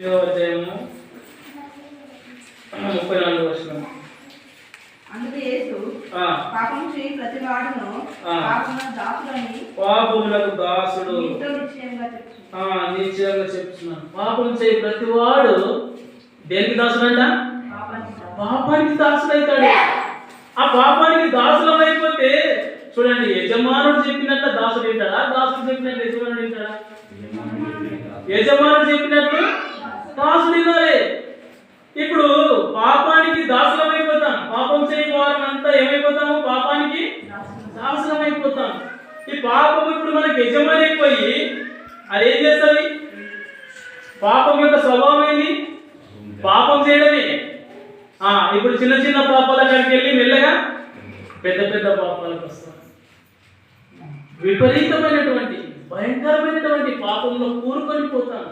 అధ్యాయము ముప్పై నాలుగు వర్షం అందుకు యేసు పాపం చేయి ప్రతి వాడును పాపములకు దాసుడు. నిశ్చయంగా చెప్తున్నాను ఆ, నిశ్చయంగా చెప్తున్నాను పాపం చేయి ప్రతివాడు దేనికి దాసుడంట? పాపానికి దాసుడు. పాపానికి దాసుడైతాడు. ఆ పాపానికి దాసులం అయిపోతే చూడండి యజమానుడు చెప్పినట్టు దాసుడు వింటాడా? దాసుడు చెప్పినట్టు యజమానుడు వింటాడా? యజమానుడు చెప్పినట్టు దాసుడు ఇప్పుడు పాపానికి దాసులం అయిపోతాం పాపం చేయని వారం అంతా ఏమైపోతాము? పాపానికి దాసులం అయిపోతాం ఈ పాపం ఇప్పుడు మనకి యజమాని అయిపోయి అది ఏం చేస్తుంది? పాపం యొక్క స్వభావం ఏంది? పాపం చేయడమే. ఆ ఇప్పుడు చిన్న చిన్న పాపాల కాడికి వెళ్ళి మెల్లగా పెద్ద పెద్ద పాపాలకు వస్తాం. విపరీతమైనటువంటి భయంకరమైనటువంటి పాపంలో కూరుకొని పోతాం.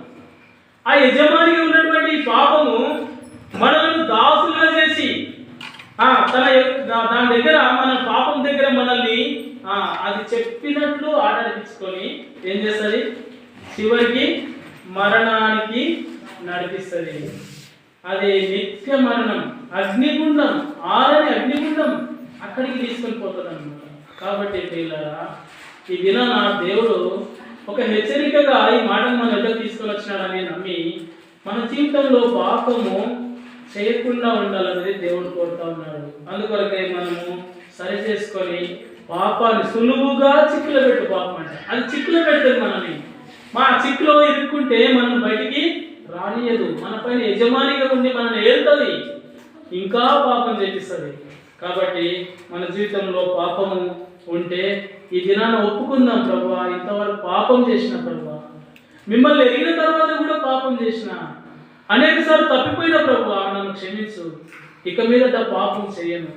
ఆ యజమానికి ఉన్నటువంటి పాపము మనల్ని దాసులుగా చేసి ఆ తన దా- దాని దగ్గర మన పాపం దగ్గర మనల్ని ఆ అది చెప్పినట్లు ఆడనిపించుకొని ఏం చేస్తుంది? చివరికి మరణానికి నడిపిస్తుంది. అది నిత్య మరణం అగ్నిగుండం ఆరని అగ్నిగుండం అక్కడికి తీసుకొని పోతుంది అనమాట కాబట్టి పిల్లరా ఈ దినాన దేవుడు ఒక హెచ్చరికగా ఈ మాటను మన దగ్గర తీసుకొని వచ్చినాడని నమ్మి మన జీవితంలో పాపము చేయకుండా ఉండాలనేది దేవుడు కోరుతా ఉన్నాడు. అందుకొరకే మనము సరి చేసుకొని పాపాన్ని సులువుగా చిక్కులో పెట్టు పాపం అంటే. అది చిక్కులో పెడుతుంది మనల్ని. మా చిక్కులో ఇరుక్కుంటే మనం బయటికి రానియదు మన పైన యజమానిగా ఉండి మనల్ని ఏలుతుంది. ఇంకా పాపం చేపిస్తుంది. కాబట్టి మన జీవితంలో పాపము ఉంటే ఈ దినాన ఒప్పుకుందాం ప్రభు ఇంతవరకు పాపం చేసిన ప్రభు. మిమ్మల్ని ఎరిగిన తర్వాత కూడా పాపం చేసిన. అనేకసార్లు తప్పిపోయిన ప్రభు నన్ను క్షమించు. ఇక మీదట పాపం చేయను.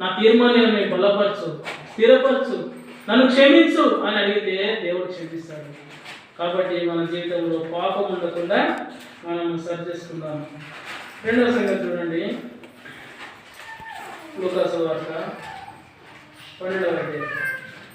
నా తీర్మానాన్ని బలపరచు స్థిరపరచు. నన్ను క్షమించు అని అడిగితే దేవుడు క్షమిస్తాడు. కాబట్టి మన జీవితంలో పాపం ఉండకుండా మనం సరి చేసుకుందాం రెండవ సంగతి చూడండి. లూకాసు వార్త పన్నెండవ అధ్యాయం.